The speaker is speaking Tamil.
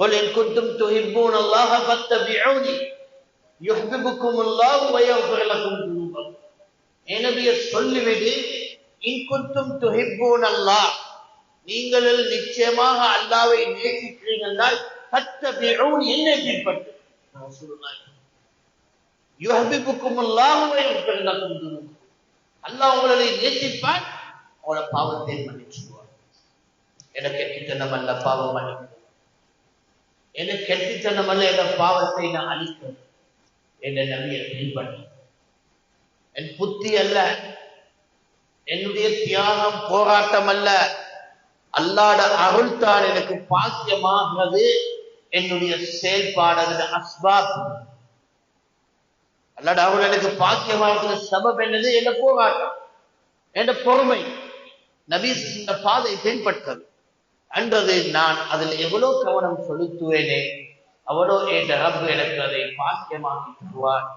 قل إن كنتم تحبون الله فاتبعوني يحببكم الله ويغفر لكم ذنوبكم எனவே சொல்லிவிடு இன் குந்தும் துஹிப்பூன் அல்லாஹ் நீங்கள் நிச்சயமாக அல்லாவை நேசிக்கிறீர்கள் என்றால் ஃபத்தபிஊன் என்னை பின்பற்று ரசூலுல்லாஹி யுஹிப்புக்கும் அல்லாஹ் வயஃபிர் லக்கும் துனூபக்கும் அல்லாஹ் உங்களை நேசிப்பான் உங்களோட பாவத்தை மன்னிச்சுடுவார் எனக்கு கெட்டித்தனம் அல்ல பாவம் மன்னிக்கும் என்னை கெட்டித்தனம் அல்ல என்ற பாவத்தை நான் அழிக்கிறேன் என்ற நபியை பின்பற்ற என் புத்தி அல்ல. என்னுடைய தியாகம் போராட்டம் அல்ல அல்லாட அருள் தான் எனக்கு பாக்கியமாகிறது. என்னுடைய செயல்பாடு அஸ்பாப். அல்லாட அருள் எனக்கு பாக்கியமாகிற சபம் என்னது என்ன போராட்டம்? என்ற பொறுமை. நபீஸ் இந்த பாதை பின்பற்றது. அன்றது நான் அதில் எவ்வளவு கவனம் செலுத்துவேனே அவ்வளோ என்ற ரப்பு எனக்கு அதை பாக்கியமாக்கி தருவார்.